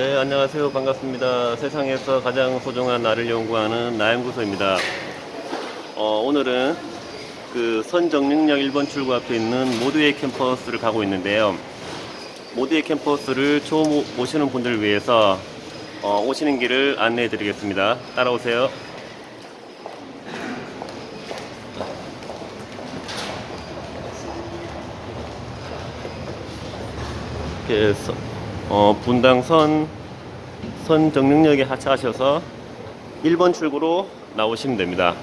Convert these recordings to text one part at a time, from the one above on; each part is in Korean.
네, 안녕하세요. 반갑습니다. 세상에서 가장 소중한 나를 연구하는 나연구소입니다. 어, 오늘은 그 선정릉역 1번 출구 앞에 있는 모두의 캠퍼스를 가고 있는데요. 모두의 캠퍼스를 처음 오시는 분들을 위해서 어, 오시는 길을 안내해 드리겠습니다. 따라오세요. 이렇게 서- 어, 분당 선 선 정릉역에 하차하셔서 1번 출구로 나오시면 됩니다.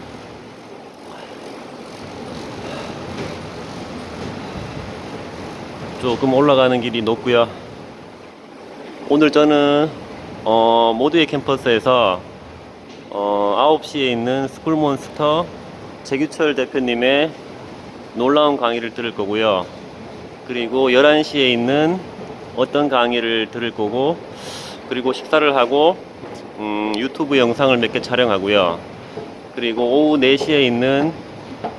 조금 올라가는 길이 높고요. 오늘 저는 어, 모두의 캠퍼스에서 어, 9시에 있는 스쿨몬스터 재규철 대표님의 놀라운 강의를 들을 거고요. 그리고 11시에 있는 어떤 강의를 들을 거고 그리고 식사를 하고 음, 유튜브 영상을 몇 개 촬영하고요. 그리고 오후 4시에 있는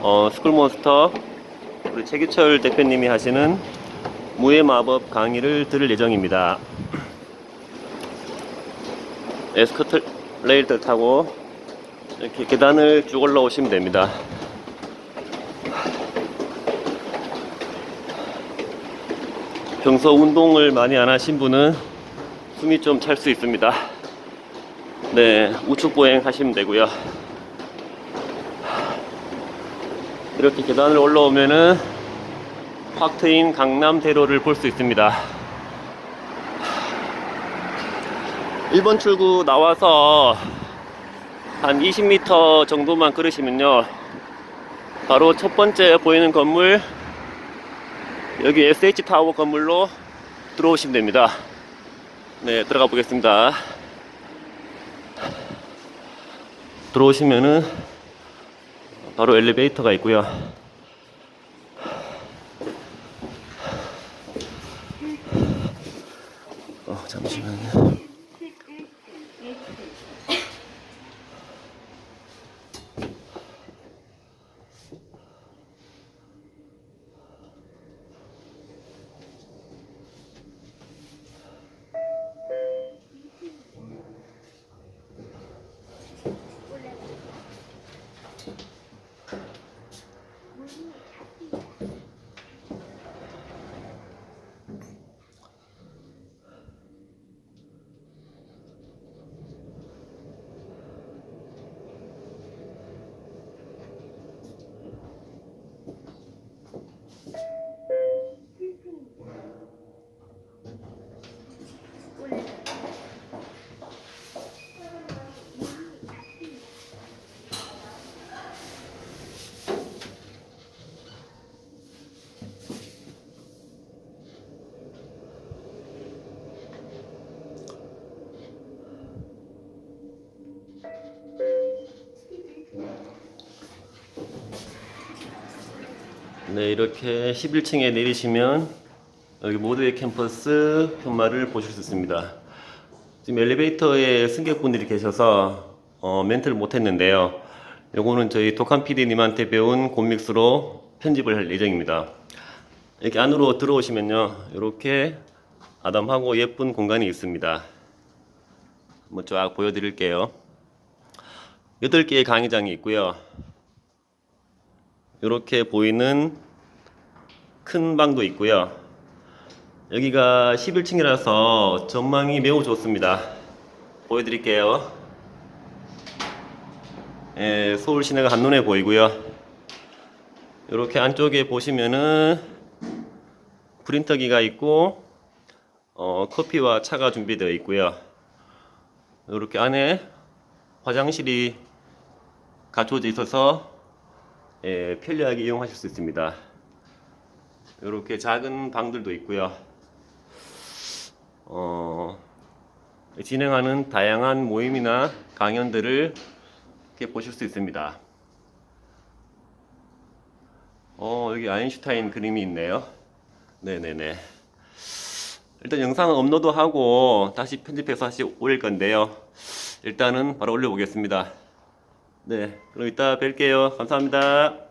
어, 스쿨몬스터 우리 최규철 대표님이 하시는 무의 마법 강의를 들을 예정입니다. 에스커레일을 타고 이렇게 계단을 쭉 올라오시면 됩니다. 평소 운동을 많이 안 하신 분은 숨이 좀 찰 수 있습니다. 네, 우측 보행 하시면 되고요. 이렇게 계단을 올라오면은 확 트인 강남대로를 볼 수 있습니다. 1번 출구 나와서 한 20m 정도만 걸으시면요. 바로 첫 번째 보이는 건물 여기 SH 타워 건물로 들어오시면 됩니다. 네, 들어가 보겠습니다. 들어오시면은 바로 엘리베이터가 있고요. 어, 잠시만요. próxima. 네, 이렇게 11층에 내리시면 여기 모두의 캠퍼스 현마를 보실 수 있습니다. 지금 엘리베이터에 승객분들이 계셔서 어, 멘트를 못했는데요. 요거는 저희 독한 PD님한테 배운 곰믹스로 편집을 할 예정입니다. 이렇게 안으로 들어오시면요, 이렇게 아담하고 예쁜 공간이 있습니다. 한번 쫙 보여드릴게요. 8개의 강의장이 있고요. 이렇게 보이는 큰 방도 있고요. 여기가 11층이라서 전망이 매우 좋습니다. 보여드릴게요. 예, 서울 시내가 한눈에 보이고요. 이렇게 안쪽에 보시면은 프린터기가 있고 어, 커피와 차가 준비되어 있고요. 이렇게 안에 화장실이 갖춰져 있어서 예, 편리하게 이용하실 수 있습니다. 이렇게 작은 방들도 있고요. 어, 진행하는 다양한 모임이나 강연들을 이렇게 보실 수 있습니다. 어, 여기 아인슈타인 그림이 있네요. 네네네. 일단 영상은 업로드하고 다시 편집해서 다시 올릴 건데요. 일단은 바로 올려보겠습니다. 네, 그럼 이따 뵐게요. 감사합니다.